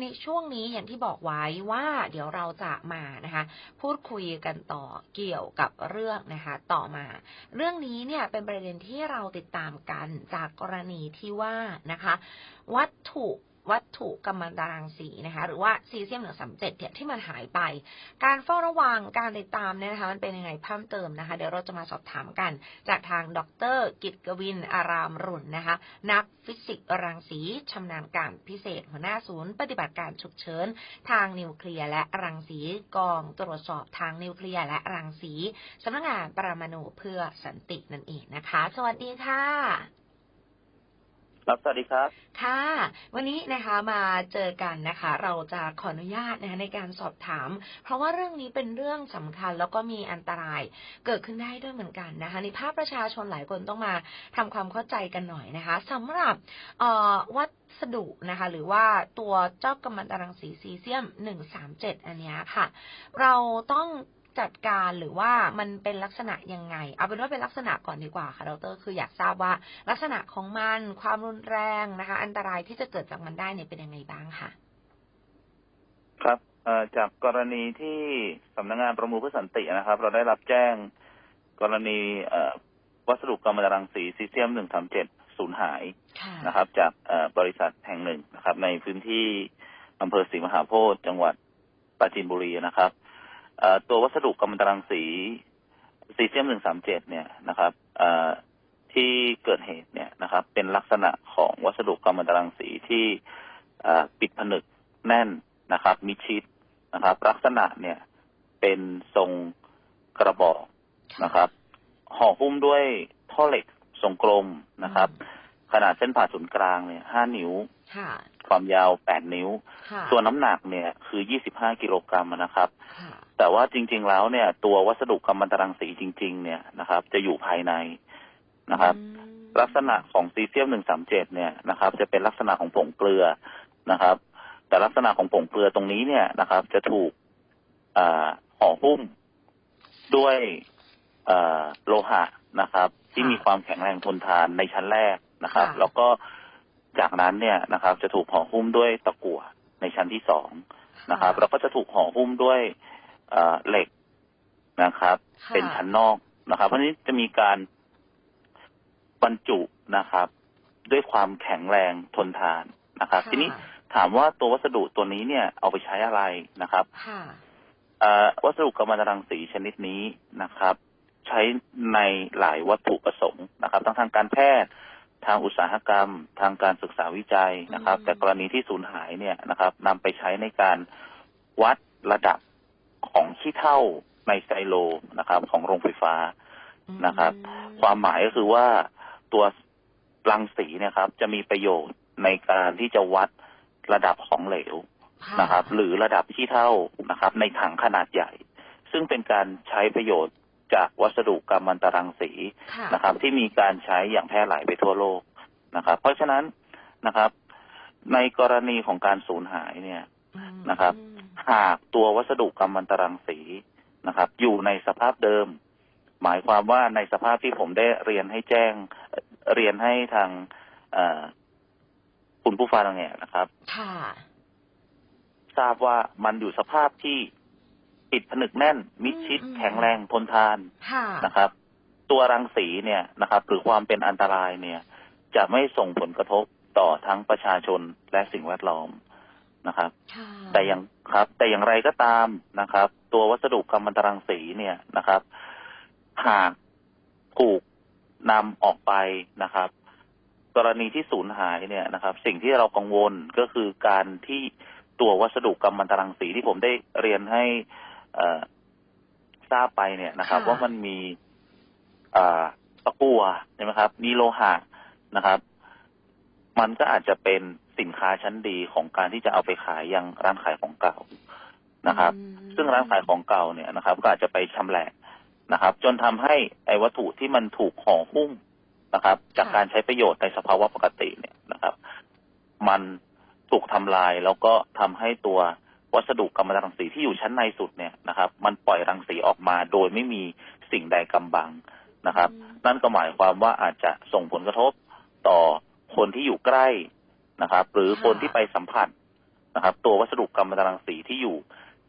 ในช่วงนี้อย่างที่บอกไว้ว่าเดี๋ยวเราจะมานะคะ พูดคุยกันต่อเกี่ยวกับเรื่องนะคะ ต่อมา เรื่องนี้เนี่ยเป็นประเด็นที่เราติดตามกันจากกรณีที่ว่านะคะ วัตถุ วัตถุกัมมันตรังสีนะคะ หรือว่าซีเซียมหนึ่งสามเจ็ดเนี่ยที่มันหายไป การเฝ้าระวังการติดตามเนี่ยนะคะ มันเป็นยังไงเพิ่มเติมนะคะ เดี๋ยวเราจะมาสอบถามกัน จากทางดร กิตกวินอารามรุ่นนะคะ นักฟิสิกส์รังสีชำนาญการพิเศษ หัวหน้าศูนย์ ปฏิบัติการฉุกเฉินทางนิวเคลียร์และรังสีกองตรวจสอบทางนิวเคลียร์และรังสีสำนักงานปรมาณูเพื่อสันตินั่นเองนะคะ สวัสดีค่ะ ครับสวัสดีครับ ค่ะ วันนี้นะคะมาเจอกันนะคะ เราจะขออนุญาตนะคะในการสอบถาม เพราะว่าเรื่องนี้เป็นเรื่องสำคัญแล้วก็มีอันตรายเกิดขึ้นได้ด้วยเหมือนกันนะคะ ในภาพประชาชนหลายคนต้องมาทำความเข้าใจกันหน่อยนะคะสำหรับวัสดุนะคะ หรือว่าตัวเจ้ากัมมันตรังสีซีเซียม 137 อันนี้ค่ะ เราต้อง จัดการหรือว่ามันเป็นลักษณะยังไง เอาเป็นว่าเป็นลักษณะก่อนดีกว่าค่ะดรคืออยากทราบว่าลักษณะของมันความรุนแรงนะคะ อันตรายที่จะเกิดจากมันได้เนี่ยเป็นยังไงบ้างค่ะ ครับเอ่อจากกรณีที่สำนักงานประมูลเพื่อสันตินะครับ เราได้รับแจ้งกรณีเอ่อวัสดุกัมมันตรังสีซีเซียม137สูญหายค่ะนะครับ จากเอ่อบริษัทแห่งหนึ่งนะครับ ในพื้นที่อำเภอศรีมหาโพธิ์จังหวัดปราจีนบุรีนะครับเอ่อ ตัววัสดุกัมมันตรังสีซีเซียม137เนี่ยนะครับเอ่อที่เกิดเหตุเนี่ยนะครับ เป็นลักษณะของวัสดุกัมมันตรังสีที่เอ่อปิดผนึกแน่นนะครับ มิดชิดนะครับ ลักษณะเนี่ยเป็นทรงกระบอกนะครับห่อหุ้มด้วยท่อเหล็กทรงกลมนะครับ ขนาดเส้นผ่าศูนย์กลางเนี่ย5นิ้ว ค่ะความยาว8นิ้วค่ะส่วนน้ำหนักเนี่ยคือ25กิโลกรัมนะครับค่ะแต่ว่าจริง ๆ แล้วเนี่ย ตัววัสดุกัมมันตรังสีจริง ๆ เนี่ยนะครับ จะอยู่ภายในนะครับอืมลักษณะของซีเซียม137เนี่ยนะครับ จะเป็นลักษณะของผงเกลือนะครับ แต่ลักษณะของผงเกลือตรงนี้เนี่ยนะครับ จะถูกอ่าห่อหุ้มด้วยอ่าโลหะนะครับ ที่มีความแข็งแรงทนทานในชั้นแรกนะครับ แล้วก็ จากนั้นเนี่ยนะครับ จะถูกห่อหุ้มด้วยตะกั่วในชั้นที่สองนะครับ แล้วก็จะถูกห่อหุ้มด้วยอ่าเหล็กนะครับค่ะเป็นชั้นนอกนะครับ เพราะฉะนี้จะมีการบรรจุนะครับ ด้วยความแข็งแรงทนทานนะครับค่ะทีนี้ถามว่าตัววัสดุตัวนี้เนี่ยเอาไปใช้อะไรนะครับค่ะเอ่อวัสดุกัมมันตรังสีชนิดนี้นะครับ ใช้ในหลายวัตถุประสงค์นะครับ ทั้งทางการแพทย์ ทางอุตสาหกรรม ทางการศึกษาวิจัยนะครับอืมแต่กรณีที่สูญหายเนี่ยนะครับนำไปใช้ในการวัดระดับของขี้เท่าในไซโลนะครับ ของโรงไฟฟ้านะครับอืมความหมายก็คือว่าตัวรังสีเนะครับ จะมีประโยชน์ในการที่จะวัดระดับของเหลวะนะครับ หรือระดับที่เท่านะครับ ในถังขนาดใหญ่ ซึ่งเป็นการใช้ประโยชน์ จากวัสดุกัมมันตรังสีค่ะนะครับ ที่มีการใช้อย่างแพร่หลายไปทั่วโลกนะครับ เพราะฉะนั้นนะครับ ในกรณีของการสูญหายเนี่ยอืมนะครับ หากตัววัสดุกัมมันตรังสีนะครับ อยู่ในสภาพเดิม หมายความว่าในสภาพที่ผมได้เรียนให้แจ้งเอ่อเรียนให้ทางเอ่อคุณผู้ฟังเนี่ยนะครับค่ะทราบว่ามันอยู่สภาพที่ ปิดผนึกแน่น มิดชิดอืมแข็งแรงทนทานค่ะนะครับ ตัวรังสีเนี่ยนะครับ หรือความเป็นอันตรายเนี่ย จะไม่ส่งผลกระทบต่อทั้งประชาชนและสิ่งแวดล้อมนะครับค่ะแต่อย่างครับ แต่อย่างไรก็ตามนะครับ ตัววัสดุกัมมันตรังสีเนี่ยนะครับ หากถูกนำออกไปนะครับ กรณีที่สูญหายเนี่ยนะครับ สิ่งที่เรากังวลก็คือการที่ตัววัสดุกัมมันตรังสีที่ผมได้เรียนให้เอ่อ ทราบไปเนี่ยนะครับ ว่ามันมีอ่าตะกั่วใช่ไหมครับ มีโลหะนะครับ มันก็อาจจะเป็นสินค้าชั้นดีของการที่จะเอาไปขายยังร้านขายของเก่านะครับอืมซึ่งร้านขายของเก่าเนี่ยนะครับ ก็อาจจะไปชำแหละนะครับ จนทำให้ไอ้วัตถุที่มันถูกห่อหุ้มนะครับ จากการใช้ประโยชน์ในสภาวะปกติเนี่ยนะครับ มันถูกทำลายแล้วก็ทำให้ตัว วัสดุกัมมันตรังสีที่อยู่ชั้นในสุดเนี่ยนะครับ มันปล่อยรังสีออกมาโดยไม่มีสิ่งใดกำบังนะครับอืมนั่นก็หมายความว่าอาจจะส่งผลกระทบต่อคนที่อยู่ใกล้นะครับ หรือคนที่ไปสัมผัสนะครับ ตัววัสดุกัมมันตรังสีที่อยู่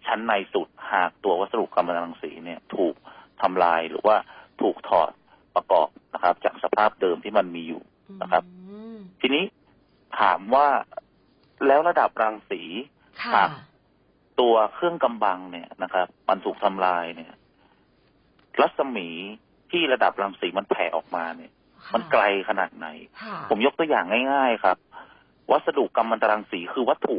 ชั้นในสุดหากตัววัสดุกัมมันตรังสีเนี่ย ถูกทำลายหรือว่าถูกถอดประกอบนะครับ จากสภาพเดิมที่มันมีอยู่นะครับอืมทีนี้ถามว่าแล้วระดับรังสีค่ะครับ ตัวเครื่องกำบังเนี่ยนะครับ มันถูกทำลายเนี่ย รัศมีที่ระดับรังสีมันแผ่ออกมาเนี่ย มันไกลขนาดไหนค่ะผมยกตัวอย่างง่าย ๆ ครับ วัสดุกัมมันตรังสีคือวัตถุ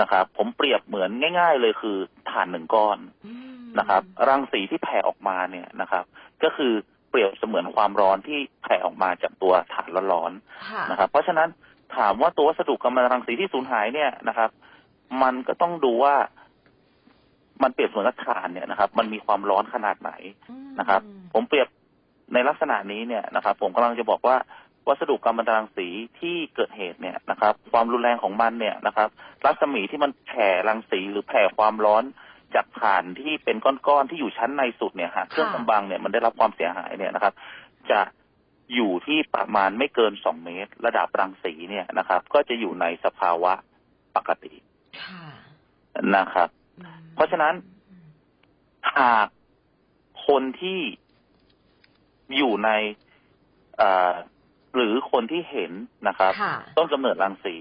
นะครับผมเปรียบเหมือนง่าย ๆ เลยคือถ่านหนึ่งก้อนอืมนะครับ รังสีที่แผ่ออกมาเนี่ยนะครับ ก็คือเปรียบเสมือนความร้อนที่แผ่ออกมาจากตัวถ่านร้อนๆค่ะนะครับ เพราะฉะนั้นถามว่าตัววัสดุกัมมันตรังสีที่สูญหายเนี่ยนะครับ มันก็ต้องดูว่ามันเปรียบเหมือนกับถ่านเนี่ยนะครับ มันมีความร้อนขนาดไหนอืมนะครับ ผมเปรียบในลักษณะนี้เนี่ยนะครับ ผมกำลังจะบอกว่าวัสดุกัมมันตรังสีที่เกิดเหตุเนี่ยนะครับ ความรุนแรงของมันเนี่ยนะครับ รัศมีที่มันแผ่รังสีหรือแผ่ความร้อนจากถ่านที่เป็นก้อนๆที่อยู่ชั้นในสุดเนี่ยหากเครื่องกำบังเนี่ยมันได้รับความเสียหายเนี่ยนะครับ จะอยู่ที่ประมาณไม่เกินสองเมตร ระดับรังสีเนี่ยนะครับ ก็จะอยู่ในสภาวะปกติค่ะ นะครับอืมเพราะฉะนั้นหากคนที่อยู่ในเอ่อหรือคนที่เห็นนะครับค่ะต้นกำเนิดรังสี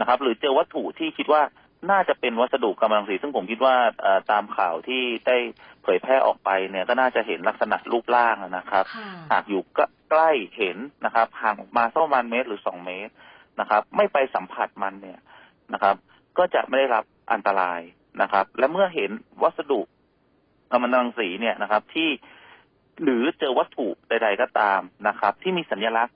นะครับ หรือเจอวัตถุที่คิดว่าน่าจะเป็นวัสดุกำมะถันรังสี ซึ่งผมคิดว่าเอ่อตามข่าวที่ได้เผยแพร่ออกไปเนี่ยก็น่าจะเห็นลักษณะรูปร่างนะครับค่ะหากอยู่ใกล้เห็นนะครับห่างออกมาสักประมาณเมตรหรือสองเมตรนะครับ ไม่ไปสัมผัสมันเนี่ยนะครับ ก็จะไม่ได้รับอันตรายนะครับ และเมื่อเห็นวัสดุกัมมันตรังสีเนี่ยนะครับ ที่หรือเจอวัตถุใด ๆ ก็ตามนะครับ ที่มีสัญลักษณ์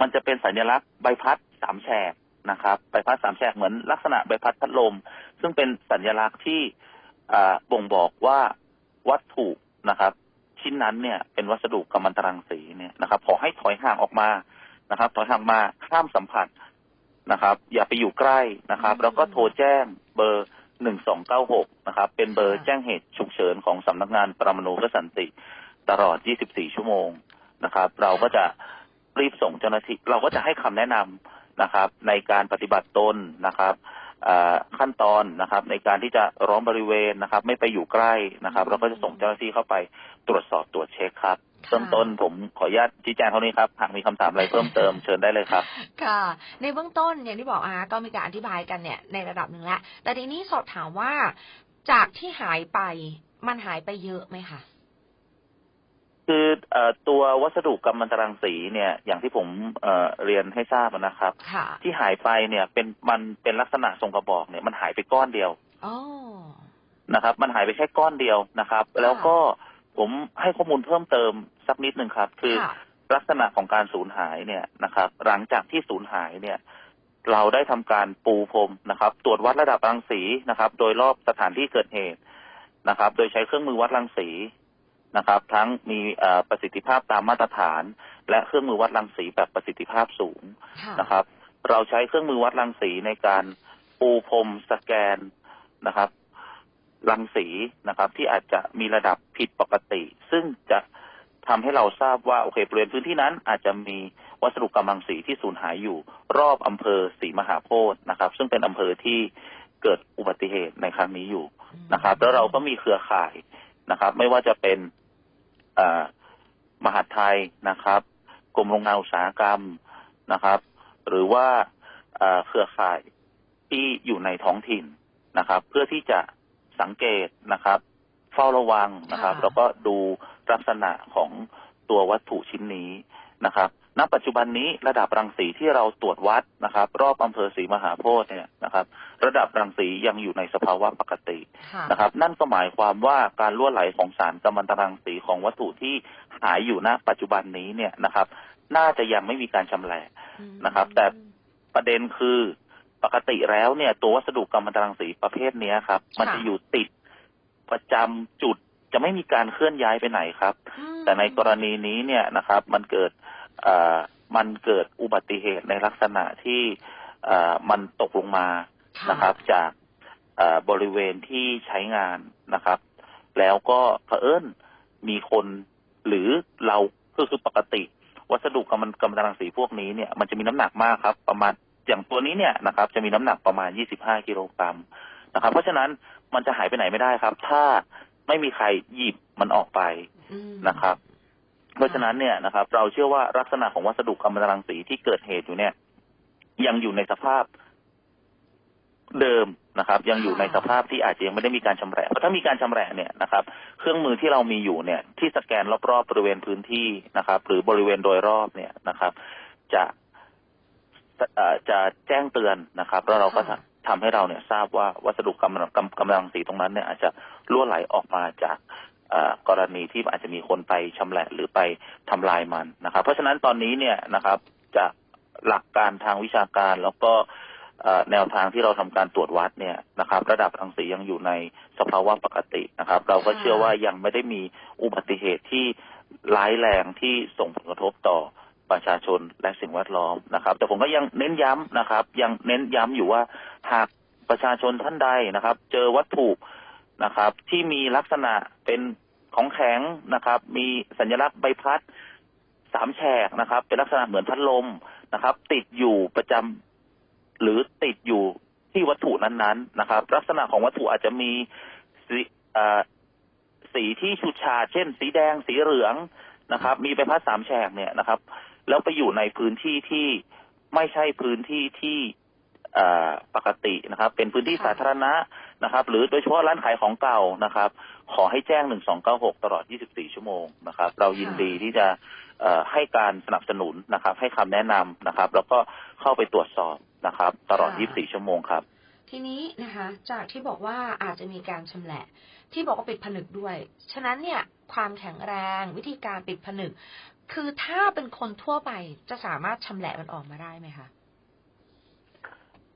มันจะเป็นสัญลักษณ์ใบพัดสามแฉกนะครับใบพัดสามแฉกเหมือนลักษณะใบพัดพัดลม ซึ่งเป็นสัญลักษณ์ที่บ่งบอกว่าวัตถุนะครับ ชิ้นนั้นเนี่ย เป็นวัสดุกัมมันตรังสีเนี่ยนะครับ ขอให้ถอยห่างออกมานะครับ ถอยห่างมาห้ามสัมผัส นะครับ อย่าไปอยู่ใกล้นะครับ แล้วก็โทรแจ้งเบอร์หนึ่งสองเก้าหกนะครับ เป็นเบอร์แจ้งเหตุฉุกเฉินของสำนักงานปรมาณูเพื่อสันติ ตลอด 24 ชั่วโมงนะครับ เราก็จะรีบส่งเจ้าหน้าที่ เราก็จะให้คำแนะนำนะครับ ในการปฏิบัติตนนะครับอ่า ขั้นตอนนะครับ ในการที่จะร้อมบริเวณนะครับ ไม่ไปอยู่ใกล้นะครับ เราก็จะส่งเจ้าหน้าที่เข้าไปตรวจสอบตรวจเช็คครับค่ะเริ่มต้นผมขออนุญาตชี้แจงเท่านี้ครับ หากมีคำถามอะไรเพิ่มเติมเชิญได้เลยครับ ค่ะ ในเบื้องต้นอย่างที่บอกอะก็มีการอธิบายกันเนี่ยในระดับหนึ่งแล้วแต่ทีนี้สอบถามว่าจากที่หายไปมันหายไปเยอะไหมคะ คือเอ่อตัววัสดุกัมมันตรังสีเนี่ยอย่างที่ผมเอ่อเรียนให้ทราบนะครับค่ะที่หายไปเนี่ยเป็นมันเป็นลักษณะทรงกระบอกเนี่ยมันหายไปก้อนเดียวอ๋อนะครับ มันหายไปแค่ก้อนเดียวนะครับ แล้วก็ผมให้ข้อมูลเพิ่มเติมสักนิดหนึ่งครับ คือค่ะลักษณะของการสูญหายเนี่ยนะครับ หลังจากที่สูญหายเนี่ย เราได้ทำการปูพรมนะครับ ตรวจวัดระดับรังสีนะครับ โดยรอบสถานที่เกิดเหตุนะครับ โดยใช้เครื่องมือวัดรังสี นะครับ ทั้งมีเอ่อประสิทธิภาพตามมาตรฐาน และเครื่องมือวัดรังสีแบบประสิทธิภาพสูงค่ะนะครับ เราใช้เครื่องมือวัดรังสีในการปูพรมสแกนนะครับ รังสีนะครับ ที่อาจจะมีระดับผิดปกติ ซึ่งจะทำให้เราทราบว่าโอเคบริเวณพื้นที่นั้นอาจจะมีวัสดุกำลังสีที่สูญหายอยู่ รอบอำเภอศรีมหาโพธิ์นะครับ ซึ่งเป็นอำเภอที่เกิดอุบัติเหตุในครั้งนี้อยู่นะครับ แล้วเราก็มีเครือข่ายนะครับ ไม่ว่าจะเป็นเอ่อ มหาดไทยนะครับ กรมโรงงานอุตสาหกรรมนะครับ หรือว่าเอ่อเครือข่ายที่อยู่ในท้องถิ่นนะครับ เพื่อที่จะสังเกตนะครับ เฝ้าระวังนะครับค่ะแล้วก็ดูลักษณะของตัววัตถุชิ้นนี้นะครับ ณปัจจุบันนี้ระดับรังสีที่เราตรวจวัดนะครับ รอบอำเภอศรีมหาโพธิ์เนี่ยนะครับ ระดับรังสียังอยู่ในสภาวะปกติค่ะนะครับ นั่นก็หมายความว่าการล่วไหลของสารกัมมันตรังสีของวัตถุที่หายอยู่ณ ปัจจุบันนี้เนี่ยนะครับ น่าจะยังไม่มีการชำแหละอืมนะครับ แต่ประเด็นคือปกติแล้วเนี่ยตัววัสดุกัมมันตรังสีประเภทเนี้ยครับ มันจะอยู่ติดประจำจุดจะไม่มีการเคลื่อนย้ายไปไหนครับอืมแต่ในกรณีนี้เนี่ยนะครับ มันเกิดเอ่อ มันเกิดอุบัติเหตุในลักษณะที่เอ่อมันตกลงมาค่ะนะครับ จากเอ่อบริเวณที่ใช้งานนะครับ แล้วก็เผอิญมีคนหรือเราคือคือปกติ วัสดุกำมันกำมันตรังสีพวกนี้เนี่ยมันจะมีน้ำหนักมากครับ ประมาณอย่างตัวนี้เนี่ยนะครับ จะมีน้ำหนักประมาณ 25 กิโลกรัมนะครับ เพราะฉะนั้นมันจะหายไปไหนไม่ได้ครับ ถ้าไม่มีใครหยิบมันออกไปอืมนะครับ เพราะฉะนั้นเนี่ยนะครับ เราเชื่อว่าลักษณะของวัสดุกัมมันตรังสีที่เกิดเหตุอยู่เนี่ย ยังอยู่ในสภาพเดิมนะครับ ยังอยู่ในสภาพที่อาจจะยังไม่ได้มีการชำแหละเพราะถ้ามีการชำแหละเนี่ยนะครับ เครื่องมือที่เรามีอยู่เนี่ย ที่สแกนรอบๆบริเวณพื้นที่นะครับ หรือบริเวณโดยรอบเนี่ยนะครับ จะจะแจ้งเตือนนะครับแล้วเราก็ค่ะทำให้เราเนี่ยทราบว่าวัสดุกำลังกำกำลังสีตรงนั้นเนี่ยอาจจะรั่วไหลออกมาจาก กรณีที่อาจจะมีคนไปชำแหละหรือไปทำลายมันนะครับ เพราะฉะนั้นตอนนี้เนี่ยนะครับจากหลักการทางวิชาการแล้วก็แนวทางที่เราทำการตรวจวัดเนี่ยนะครับ ระดับรังสียังอยู่ในสภาวะปกตินะครับ เราก็เชื่อว่ายังไม่ได้มีอุบัติเหตุที่ร้ายแรงที่ส่งผลกระทบต่อประชาชนและสิ่งแวดล้อมนะครับ แต่ผมก็ยังเน้นย้ำนะครับ ยังเน้นย้ำอยู่ว่าหากประชาชนท่านใดนะครับ เจอวัตถุนะครับ ที่มีลักษณะเป็น ของแข็งนะครับ มีสัญลักษณ์ใบพัดสามแฉกนะครับ เป็นลักษณะเหมือนพัดลมนะครับ ติดอยู่ประจำหรือติดอยู่ที่วัตถุนั้นๆนะครับ ลักษณะของวัตถุอาจจะมีสีเอ่อสีที่ฉูดฉาดเช่น สีแดงสีเหลืองนะครับ มีใบพัดสามแฉกเนี่ยนะครับ แล้วไปอยู่ในพื้นที่ที่ไม่ใช่พื้นที่ที่ ปกตินะครับ เป็นพื้นที่ค่ะสาธารณะนะครับ หรือโดยเฉพาะร้านขายของเก่านะครับ ขอให้แจ้ง 1296 ตลอด 24 ชั่วโมงนะครับ เรายินดีที่จะเอ่อให้การสนับสนุนนะครับ ให้คำแนะนำนะครับ แล้วก็เข้าไปตรวจสอบนะครับ ตลอด 24 ชั่วโมงครับ ทีนี้นะคะ จากที่บอกว่าอาจจะมีการชำแหละ ที่บอกว่าปิดผนึกด้วย ฉะนั้นเนี่ยความแข็งแรงวิธีการปิดผนึก คือถ้าเป็นคนทั่วไปจะสามารถชำแหละมันออกมาได้ไหมคะ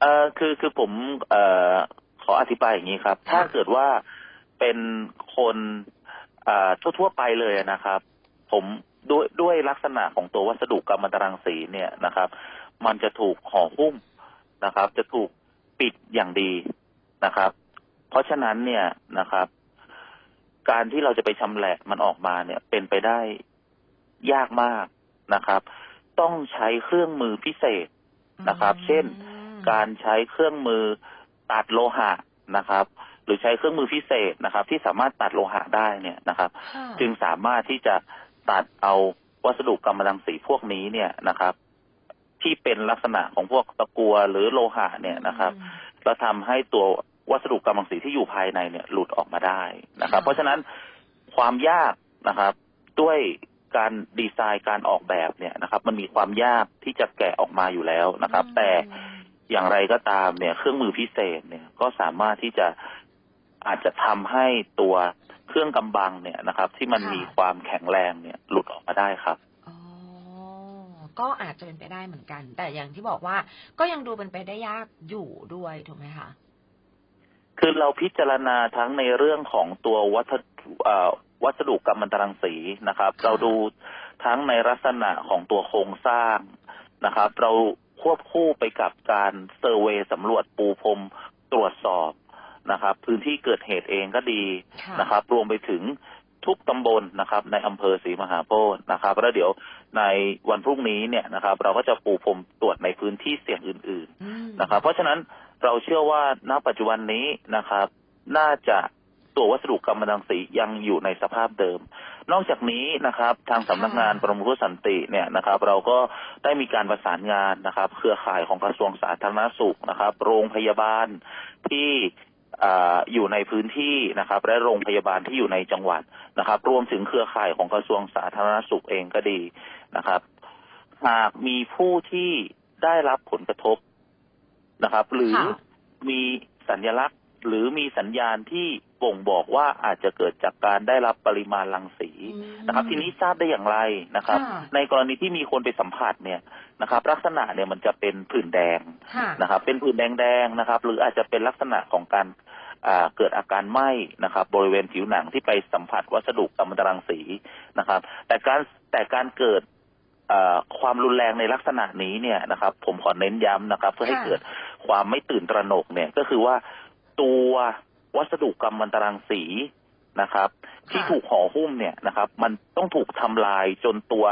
เอ่อคือคือผมเอ่อขออธิบายอย่างนี้ครับค่ะถ้าเกิดว่าเป็นคนเอ่อทั่วๆไปเลยนะครับ ผมด้วยด้วยลักษณะของตัววัสดุกัมมันตรังสีเนี่ยนะครับ มันจะถูกห่อหุ้มนะครับ จะถูกปิดอย่างดีนะครับ เพราะฉะนั้นเนี่ยนะครับ การที่เราจะไปชำแหละมันออกมาเนี่ย เป็นไปได้ยากมากนะครับ ต้องใช้เครื่องมือพิเศษนะครับ เช่นอืม การใช้เครื่องมือตัดโลหะนะครับ หรือใช้เครื่องมือพิเศษนะครับ ที่สามารถตัดโลหะได้เนี่ยนะครับค่ะจึงสามารถที่จะตัดเอาวัสดุกำมะถันสีพวกนี้เนี่ยนะครับ ที่เป็นลักษณะของพวกตะกัวหรือโลหะเนี่ยนะครับอืมแล้วทำให้ตัววัสดุกำมะถันสีที่อยู่ภายในเนี่ยหลุดออกมาได้นะครับค่ะเพราะฉะนั้นความยากนะครับ ด้วยการดีไซน์การออกแบบเนี่ยนะครับ มันมีความยากที่จะแกะออกมาอยู่แล้วนะครับ แต่ อืมอย่างไรก็ตามเนี่ย เครื่องมือพิเศษเนี่ยก็สามารถที่จะอาจจะทำให้ตัวเครื่องกำบังเนี่ยนะครับ ที่มันค่ะมีความแข็งแรงเนี่ยหลุดออกมาได้ครับอ๋อก็อาจจะเป็นไปได้เหมือนกัน แต่อย่างที่บอกว่าก็ยังดูเป็นไปได้ยากอยู่ด้วยถูกไหมคะคือเราพิจารณาทั้งในเรื่องของตัววัสดุเอ่อวัสดุกัมมันตรังสีนะครับค่ะเราดูทั้งในลักษณะของตัวโครงสร้างนะครับ เรา ควบคู่ไปกับการเซอร์เวย์สำรวจปูพรมตรวจสอบนะครับ พื้นที่เกิดเหตุเองก็ดีค่ะนะครับ รวมไปถึงทุกตำบลนะครับ ในอำเภอศรีมหาโพธิ์นะครับ แล้วเดี๋ยวในวันพรุ่งนี้เนี่ยนะครับ เราก็จะปูพรมตรวจในพื้นที่เสี่ยงอื่นๆอืมนะครับ เพราะฉะนั้นเราเชื่อว่าณปัจจุบันนี้นะครับ น่าจะ ตัววัสดุกรรมรังสียังอยู่ในสภาพเดิม นอกจากนี้นะครับ ทางสำนักงานค่ะปรมรุสันติเนี่ยนะครับ เราก็ได้มีการประสานงานนะครับ เครือข่ายของกระทรวงสาธารณสุขนะครับ โรงพยาบาลที่อ่าอยู่ในพื้นที่นะครับ และโรงพยาบาลที่อยู่ในจังหวัดนะครับ รวมถึงเครือข่ายของกระทรวงสาธารณสุขเองก็ดีนะครับ หากมีผู้ที่ได้รับผลกระทบนะครับ หรือค่ะมีสัญลักษณ์ หรือมีสัญญาณที่ บ่งบอกว่าอาจจะเกิดจากการได้รับปริมาณรังสีอืมนะครับ ทีนี้ทราบได้อย่างไรนะครับค่ะในกรณีที่มีคนไปสัมผัสเนี่ยนะครับ ลักษณะเนี่ยมันจะเป็นผื่นแดงค่ะนะครับ เป็นผื่นแดงๆนะครับ หรืออาจจะเป็นลักษณะของการอ่าเกิดอาการไหม้นะครับ บริเวณผิวหนังที่ไปสัมผัสวัสดุกัมมันตรังสีนะครับ แต่การแต่การเกิดเอ่อความรุนแรงในลักษณะนี้เนี่ยนะครับ ผมขอเน้นย้ำนะครับ เพื่อให้ค่ะเกิดความไม่ตื่นตระหนกเนี่ยก็คือว่าตัว วัสดุกัมมันตรังสีนะครับ ที่ถูกห่อหุ้มเนี่ยนะครับ มันต้องถูกทำลายจนตัว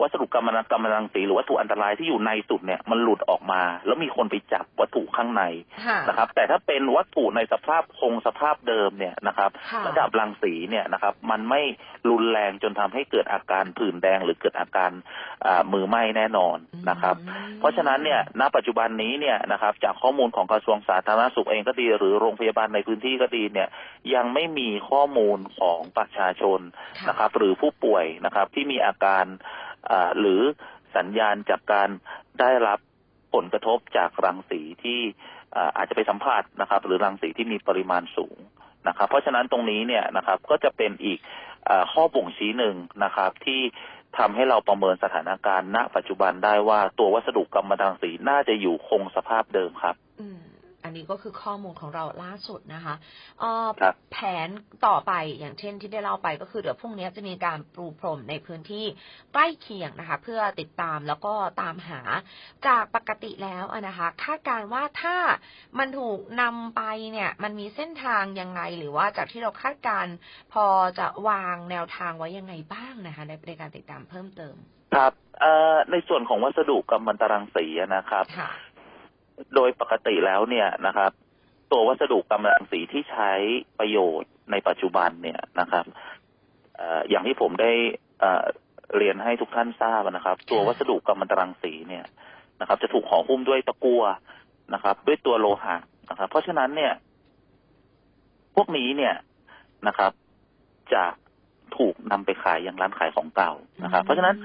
วัสดุกรรมมันกรรมมันตรังสีหรือวัตถุอันตรายที่อยู่ในสุดเนี่ยมันหลุดออกมา แล้วมีคนไปจับวัตถุข้างในค่ะนะครับ แต่ถ้าเป็นวัตถุในสภาพคงสภาพเดิมเนี่ยนะครับค่ะระดับรังสีเนี่ยนะครับ มันไม่รุนแรงจนทำให้เกิดอาการผื่นแดงหรือเกิดอาการอ่ามือไหม้แน่นอนนะครับอืมเพราะฉะนั้นเนี่ยณปัจจุบันนี้เนี่ยนะครับ จากข้อมูลของกระทรวงสาธารณสุขเองก็ดี หรือโรงพยาบาลในพื้นที่ก็ดีเนี่ยยังไม่มีข้อมูลของประชาชนค่ะนะครับ หรือผู้ป่วยนะครับที่มีอาการอ่า หรือสัญญาณจากการได้รับผลกระทบจากรังสีที่อาจจะไปสัมผัสนะครับ หรือรังสีที่มีปริมาณสูงนะครับ เพราะฉะนั้นตรงนี้เนี่ยนะครับก็จะเป็นอีกอข้อบ่งชี้หนึ่งนะครับ ที่ทำให้เราประเมินสถานการณ์ณ ปัจจุบันได้ว่าตัววัสดุกรรมรังสีน่าจะอยู่คงสภาพเดิมครับ อืมอันนี้ก็คือข้อมูลของเราล่าสุดนะคะเอ่อครับแผนต่อไปอย่างเช่นที่ได้เล่าไปก็คือเดี๋ยวพรุ่งนี้จะมีการปรูพรมในพื้นที่ใกล้เคียงนะคะ เพื่อติดตามแล้วก็ตามหาจากปกติแล้วอะนะคะคาดการณ์ว่าถ้ามันถูกนำไปเนี่ยมันมีเส้นทางยังไงหรือว่าจากที่เราคาดการณ์พอจะวางแนวทางไว้ยังไงบ้างนะคะ ในในการติดตามเพิ่มเติม ครับเอ่อในส่วนของวัสดุกรรมมันตรังสีนะครับค่ะ โดยปกติแล้วเนี่ยนะครับ ตัววัสดุกำมะถันสีที่ใช้ประโยชน์ในปัจจุบันเนี่ยนะครับอย่างที่ผมได้เเรียนให้ทุกท่านทราบนะครับ ตัววัสดุกำมะตรังสีเนี่ยนะครับ จะถูกห่อหุ้มด้วยตะกั่วนะครับ ด้วยตัวโลหะนะครับ เพราะฉะนั้นเนี่ย พวกนี้เนี่ยนะครับจะถูกนำไปขายยังร้านขายของเก่านะครับ เพราะฉะนั้น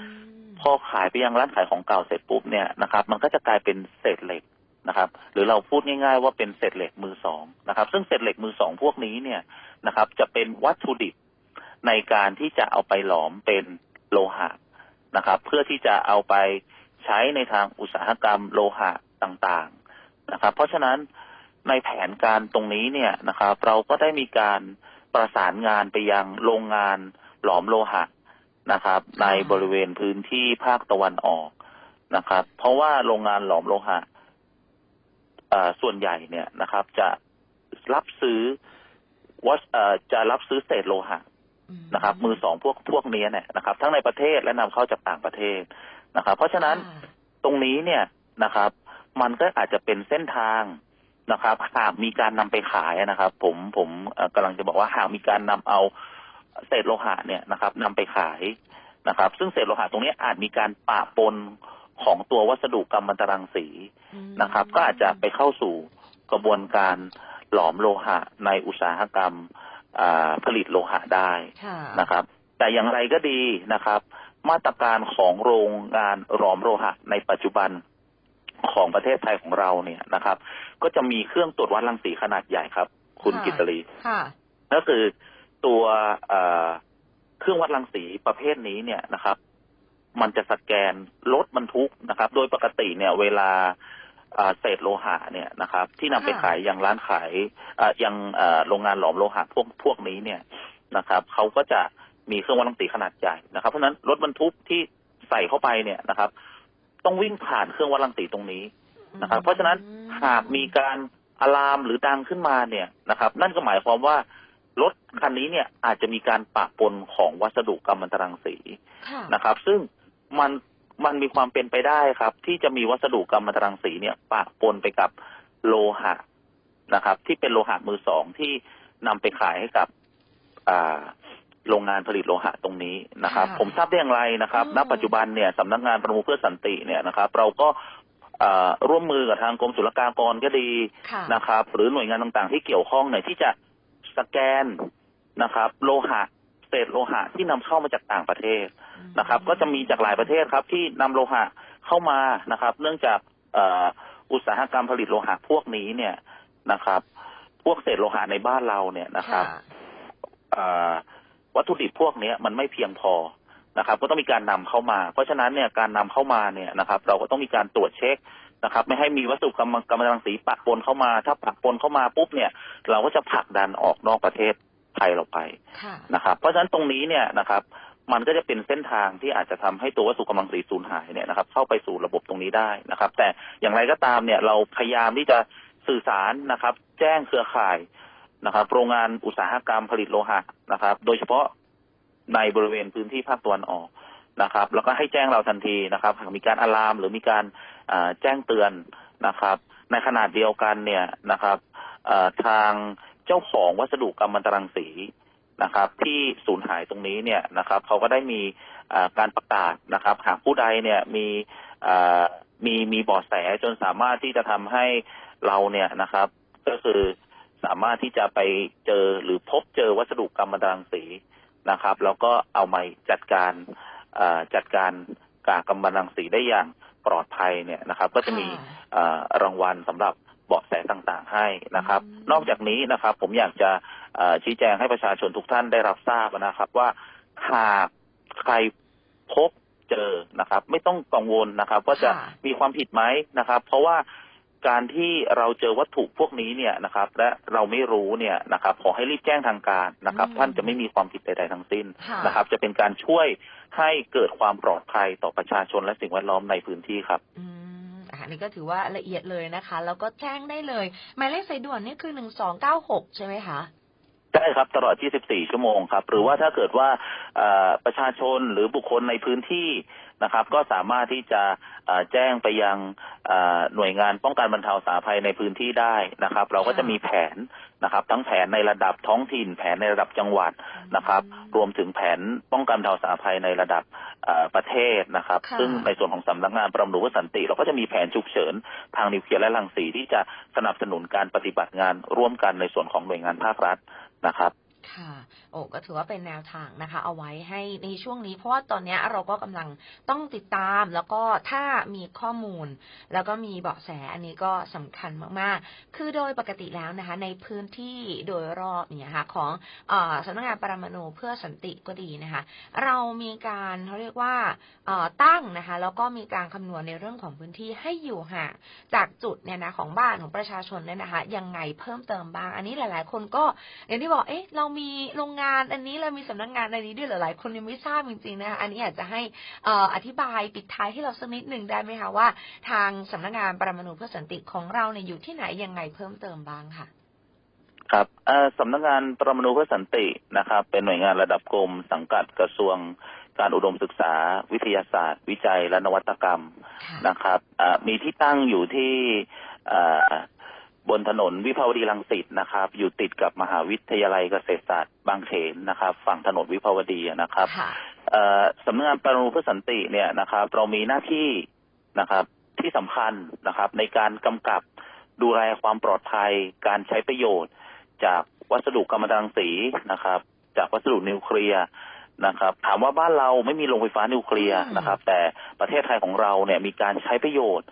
พอขายไปยังร้านขายของเก่าเสร็จปุ๊บเนี่ยนะครับ มันก็จะกลายเป็นเศษเหล็ก นะครับ หรือเราพูดง่ายๆว่าเป็นเศษเหล็กมือสองนะครับ ซึ่งเศษเหล็กมือสองพวกนี้เนี่ยนะครับ จะเป็นวัตถุดิบในการที่จะเอาไปหลอมเป็นโลหะนะครับ เพื่อที่จะเอาไปใช้ในทางอุตสาหกรรมโลหะต่างๆนะครับ เพราะฉะนั้นในแผนการตรงนี้เนี่ยนะครับ เราก็ได้มีการประสานงานไปยังโรงงานหลอมโลหะนะครับ ในบริเวณพื้นที่ภาคตะวันออกนะครับ เพราะว่าโรงงานหลอมโลหะ ส่วนใหญ่เนี่ยนะครับ จะรับซื้อวัสเอ่อจะรับซื้อเศษโลหะนะครับ มือสองพวกพวกนี้เนี่ยนะครับ ทั้งในประเทศและนำเข้าจากต่างประเทศนะครับ เพราะฉะนั้นค่ะตรงนี้เนี่ยนะครับ มันก็อาจจะเป็นเส้นทางนะครับหากมีการนำไปขายนะครับ ผมผมเอ่อกำลังจะบอกว่าหากมีการนำเอาเศษโลหะเนี่ยนะครับนำไปขายนะครับ ซึ่งเศษโลหะตรงนี้อาจมีการปะปน ของตัววัสดุกรรมมันตรังสีอืมนะครับ ก็อาจจะไปเข้าสู่กระบวนการหลอมโลหะในอุตสาหกรรมอ่าผลิตโลหะได้ค่ะนะครับ แต่อย่างไรก็ดีนะครับ มาตรการของโรงงานหลอมโลหะในปัจจุบันของประเทศไทยของเราเนี่ยนะครับ ก็จะมีเครื่องตรวจวัดรังสีขนาดใหญ่ครับ คุณค่ะกิตลีค่ะก็คือตัวเอ่อเครื่องวัดรังสีประเภทนี้เนี่ยนะครับ มันจะสแกนรถบรรทุกนะครับ โดยปกติเนี่ยเวลาเอ่อเศษโลหะเนี่ยนะครับ ที่นำไปค่ะขายยังร้านขายเอ่อยังเอ่อโรงงานหลอมโลหะพวกพวกนี้เนี่ยนะครับเขาก็จะมีเครื่องวัดรังสีขนาดใหญ่นะครับ เพราะฉะนั้นรถบรรทุกที่ใส่เข้าไปเนี่ยนะครับ ต้องวิ่งผ่านเครื่องวัดรังสีตรงนี้นะครับ เพราะฉะนั้นหากมีการอะลามหรือดังขึ้นมาเนี่ยนะครับ นั่นก็หมายความว่ารถคันนี้เนี่ยอาจจะมีการปะปนของวัสดุกรรมมันตรังสีค่ะนะครับ ซึ่ง มันมันมีความเป็นไปได้ครับ ที่จะมีวัสดุกรรมมันตรังสีเนี่ย ปะปนไปกับโลหะนะครับ ที่เป็นโลหะมือสองที่นำไปขายให้กับอ่าโรงงานผลิตโลหะตรงนี้นะครับค่ะผมทราบได้อย่างไรนะครับอืมณปัจจุบันเนี่ยสำนักงานประมงเพื่อสันติเนี่ยนะครับ เราก็เอ่อร่วมมือกับทางกรมศุลกากรก็ดีค่ะนะครับ หรือหน่วยงานต่างๆ ที่เกี่ยวข้องเนี่ยที่จะสแกนนะครับ โลหะเศษโลหะที่นำเข้ามาจากต่างประเทศ นะครับ ก็จะมีจากหลายประเทศครับที่นำโลหะเข้ามานะครับ เนื่องจากเอ่ออุตสาหกรรมผลิตโลหะพวกนี้เนี่ยนะครับ พวกเศษโลหะในบ้านเราเนี่ยนะครับเอ่อวัตถุดิบพวกเนี้ยมันไม่เพียงพอนะครับ ก็ต้องมีการนำเข้ามา เพราะฉะนั้นเนี่ยการนำเข้ามาเนี่ยนะครับ เราก็ต้องมีการตรวจเช็คนะครับ ไม่ให้มีวัสดุกรรมกรรมรังสีปะปนเข้ามา ถ้าปะปนเข้ามาปุ๊บเนี่ย เราก็จะผลักดันออกนอกประเทศไทยเราไปค่ะนะครับ เพราะฉะนั้นตรงนี้เนี่ยนะครับ มันก็จะเป็นเส้นทางที่อาจจะทำให้ตัววัสดุกำลังสีสูญหายเนี่ยนะครับเข้าไปสู่ระบบตรงนี้ได้นะครับ แต่อย่างไรก็ตามเนี่ยเราพยายามที่จะสื่อสารนะครับ แจ้งเครือข่ายนะครับ โรงงานอุตสาหกรรมผลิตโลหะนะครับ โดยเฉพาะในบริเวณพื้นที่ภาคตะวันออกนะครับ แล้วก็ให้แจ้งเราทันทีนะครับ หากมีการอะลามหรือมีการแจ้งเตือนนะครับ ในขนาดเดียวกันเนี่ยนะครับทางเจ้าของวัสดุกรรมมันตรังสี นะครับ ที่สูญหายตรงนี้เนี่ยนะครับเขาก็ได้มีอ่าการประกาศนะครับ หากผู้ใดเนี่ยมีอ่ามีมีเบาะแสจนสามารถที่จะทำให้เราเนี่ยนะครับ ก็คือสามารถที่จะไปเจอหรือพบเจอวัสดุกรรมมันตรังสีนะครับ แล้วก็เอามาจัดการอ่าจัดการกากำมมันตรังสีได้อย่างปลอดภัยเนี่ยนะครับ ก็จะมีค่ะเอ่อรางวัลสำหรับ เบาะแสต่างๆให้นะครับอืมนอกจากนี้นะครับ ผมอยากจะเอ่อชี้แจงให้ประชาชนทุกท่านได้รับทราบนะครับ ว่าหากใครพบเจอนะครับ ไม่ต้องกังวลนะครับ ว่าจะค่ะมีความผิดไหมนะครับ เพราะว่าการที่เราเจอวัตถุพวกนี้เนี่ยนะครับ และเราไม่รู้เนี่ยนะครับ ขอให้รีบแจ้งทางการนะครับ ท่านจะไม่มีความผิดใดๆทั้งสิ้นค่ะนะครับ จะเป็นการช่วยให้เกิดความปลอดภัยต่อประชาชนและสิ่งแวดล้อมในพื้นที่ครับอืมอะอั นนี้ก็ถือว่าละเอียดเลยนะคะ แล้วก็แจ้งได้เลย หมายเลขสายด่วนนี่คือหนึ่งสองเก้าหกใช่ไหมคะใช่ครับตลอด 24 ชั่วโมงครับ หรือว่าถ้าเกิดว่าประชาชนหรือบุคคลในพื้นที่ นะครับ ก็สามารถที่จะเอ่อแจ้งไปยังเอ่อหน่วยงานป้องกันบรรเทาสาภัยในพื้นที่ได้นะครับ เราก็จะมีแผนนะครับ ทั้งแผนในระดับท้องถิ่น แผนในระดับจังหวัดนะครับ รวมถึงแผนป้องกันบรรเทาสาภัยในระดับเอ่อประเทศนะครับค่ะซึ่งในส่วนของสำนักงานปรมนูเพื่อสันติ เราก็จะมีแผนฉุกเฉินทางนิวเคลียร์และรังสีที่จะสนับสนุนการปฏิบัติงานร่วมกันในส่วนของหน่วยงานภาครัฐนะครับ ค่ะ โอ้ก็ถือว่าเป็นแนวทางนะคะ เอาไว้ให้ในช่วงนี้ เพราะว่าตอนนี้เราก็กำลังต้องติดตาม แล้วก็ถ้ามีข้อมูล แล้วก็มีเบาะแสอันนี้ก็สำคัญมากๆ คือโดยปกติแล้วนะคะ ในพื้นที่โดยรอบเนี่ยค่ะของอสำนักงานปรมาณูเพื่อสันติก็ดีนะคะ เรามีการเขาเรียกว่าตั้งนะคะ แล้วก็มีการคำนวณในเรื่องของพื้นที่ให้อยู่ห่างจากจุดเนี่ยนะของบ้านของประชาชนเนี่ยนะคะยังไงเพิ่มเติมบ้าง อันนี้หลาย ๆ คนก็อย่างที่บอกเอ๊ะเรามีโรงงานอันนี้เรามีสำนักงานอันนี้ด้วยเหรอหลายคนยังไม่ทราบจริงๆนะคะอันนี้อยากจะให้อออธิบายปิดท้ายให้เราสักนิดหนึ่งได้ไหมคะว่า ทางสำนักงานปรมาณูเพื่อสันติของเราเนี่ยอยู่ที่ไหนยังไงเพิ่มเติมบ้างค่ะ ครับสำนักงานปรมาณูเพื่อสันตินะครับ เป็นหน่วยงานระดับกรมสังกัดกระทรวงการอุดมศึกษา วิทยาศาสตร์ วิจัยและนวัตกรรมนะครับมีที่ตั้งอยู่ที่ บนถนนวิภาวดีรังสิตนะครับ อยู่ติดกับมหาวิทยาลัยเกษตรศาสตร์บางเขนนะครับ ฝั่งถนนวิภาวดีนะครับค่ะเอ่อสำนักงานปรมาณูเพื่อสันติเนี่ยนะครับ เรามีหน้าที่นะครับที่สำคัญนะครับ ในการกำกับดูแลความปลอดภัย การใช้ประโยชน์ จากวัสดุกัมมันตรังสีนะครับ จากวัสดุนิวเคลียร์นะครับ ถามว่าบ้านเราไม่มีโรงไฟฟ้านิวเคลียร์อืมนะครับ แต่ประเทศไทยของเราเนี่ยมีการใช้ประโยชน์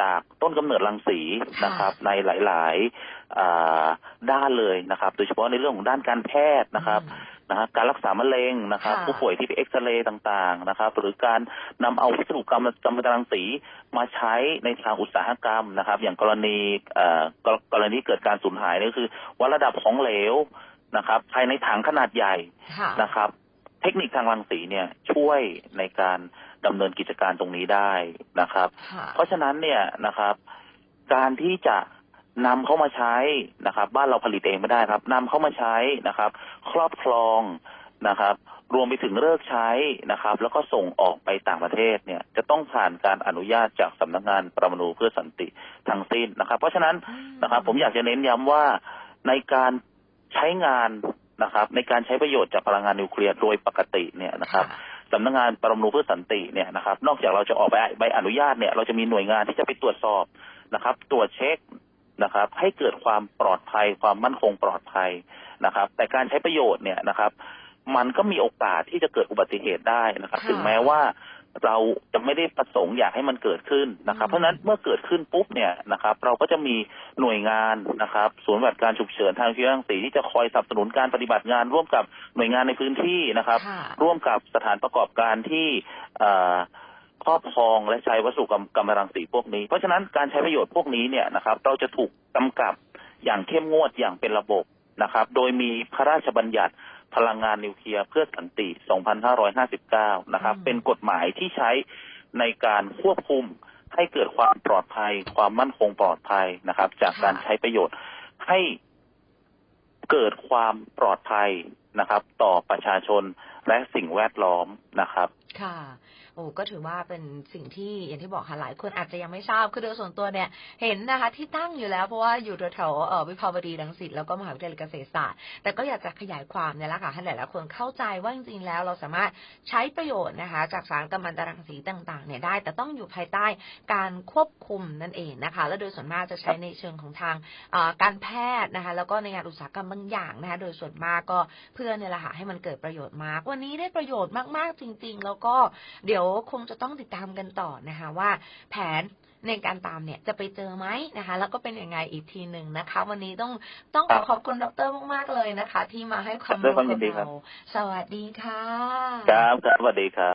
จากต้นกำเนิดรังสีนะครับ ในหลายๆอ่าด้านเลยนะครับ โดยเฉพาะในเรื่องของด้านการแพทย์นะครับอืมนะฮะการรักษามะเร็งนะครับค่ะผู้ป่วยที่ไปเอ็กซเรย์ต่างๆนะครับ หรือการนำเอาวัสดุกรรมกรรมตรังสีมาใช้ในทางอุตสาหกรรมนะครับ อย่างกรณีเอ่อกรกรณีเกิดการสูญหายนี่คือวัดระดับของเหลวนะครับ ภายในถังขนาดใหญ่ค่ะนะครับ เทคนิคทางรังสีเนี่ยช่วยในการดำเนินกิจการตรงนี้ได้นะครับค่ะเพราะฉะนั้นเนี่ยนะครับ การที่จะนำเข้ามาใช้นะครับ บ้านเราผลิตเองไม่ได้ครับนำเข้ามาใช้นะครับ ครอบครองนะครับ รวมไปถึงเลิกใช้นะครับ แล้วก็ส่งออกไปต่างประเทศเนี่ย จะต้องผ่านการอนุญาตจากสำนักงานปรมาณูเพื่อสันติทั้งสิ้นนะครับ เพราะฉะนั้นนะครับ ผมอยากจะเน้นย้ำว่าในการใช้งาน นะครับ ในการใช้ประโยชน์จากพลังงานนิวเคลียร์โดยปกติเนี่ยนะครับสำนักงานปรมาณูเพื่อสันติเนี่ยนะครับ นอกจากเราจะออกใบใบอนุญาตเนี่ย เราจะมีหน่วยงานที่จะไปตรวจสอบนะครับ ตรวจเช็คนะครับ ให้เกิดความปลอดภัย ความมั่นคงปลอดภัยนะครับ แต่การใช้ประโยชน์เนี่ยนะครับ มันก็มีโอกาสที่จะเกิดอุบัติเหตุได้นะครับค่ะถึงแม้ว่า เราจะไม่ได้ประสงค์อยากให้มันเกิดขึ้นนะครับอืมเพราะฉะนั้นเมื่อเกิดขึ้นปุ๊บเนี่ยนะครับ เราก็จะมีหน่วยงานนะครับศูนย์ปฏิบัติการฉุกเฉินทางวิทยารังสีที่จะคอยสนับสนุนการปฏิบัติงาน ร่วมกับหน่วยงานในพื้นที่นะครับค่ะร่วมกับสถานประกอบการที่เอ่อครอบครองและใช้วัสดุกรรมกำมะรังสีพวกนี้ เพราะฉะนั้นการใช้ประโยชน์พวกนี้เนี่ยนะครับ เราจะถูกกำกับอย่างเข้มงวดอย่างเป็นระบบนะครับ โดยมีพระราชบัญญัติ พลังงานนิวเคลียร์เพื่อสันติ 2559 นะครับอืมเป็นกฎหมายที่ใช้ในการควบคุมให้เกิดความปลอดภัย ความมั่นคงปลอดภัยนะครับ จากการใช้ประโยชน์ให้เกิดความปลอดภัยนะครับ ต่อประชาชนและสิ่งแวดล้อมนะครับ ค่ะ โอ้ก็ถือว่าเป็นสิ่งที่อย่างที่บอกค่ะหลายคนอาจจะยังไม่ทราบคือโดยส่วนตัวเนี่ย เห็นนะคะ ที่ตั้งอยู่แล้วเพราะว่าอยู่แถวๆเอ่อวิภาวดีรังสิตแล้วก็มหาวิทยาลัยเกษตรศาสตร์ แต่ก็อยากจะขยายความเนี่ยละค่ะให้หลายๆคนเข้าใจว่าจริงๆแล้วเราสามารถใช้ประโยชน์นะคะ จากสารกัมมันตรังสีต่างๆเนี่ยได้ แต่ต้องอยู่ภายใต้การควบคุมนั่นเองนะคะ และโดยส่วนมากจะใช้ในเชิงของทางเอ่อการแพทย์นะคะ แล้วก็ในงานอุตสาหกรรมบางอย่างนะคะ โดยส่วนมากก็เพื่อเนี่ยละค่ะให้มันเกิดประโยชน์มาก วันนี้ได้ประโยชน์มากๆจริง ๆ แล้วก็เดี๋ยวคงจะต้องติดตามกันต่อนะคะว่าแผนในการตามเนี่ยจะไปเจอไหมนะคะ แล้วก็เป็นยังไงอีกทีหนึ่งนะคะ วันนี้ต้องต้องขอขอบคุณดรมากๆเลยนะคะ ที่มาให้ความด้วยรู้ความยิกับนดีครัเราบสวัสดีค่ะ ครับครับสวัสดีครับ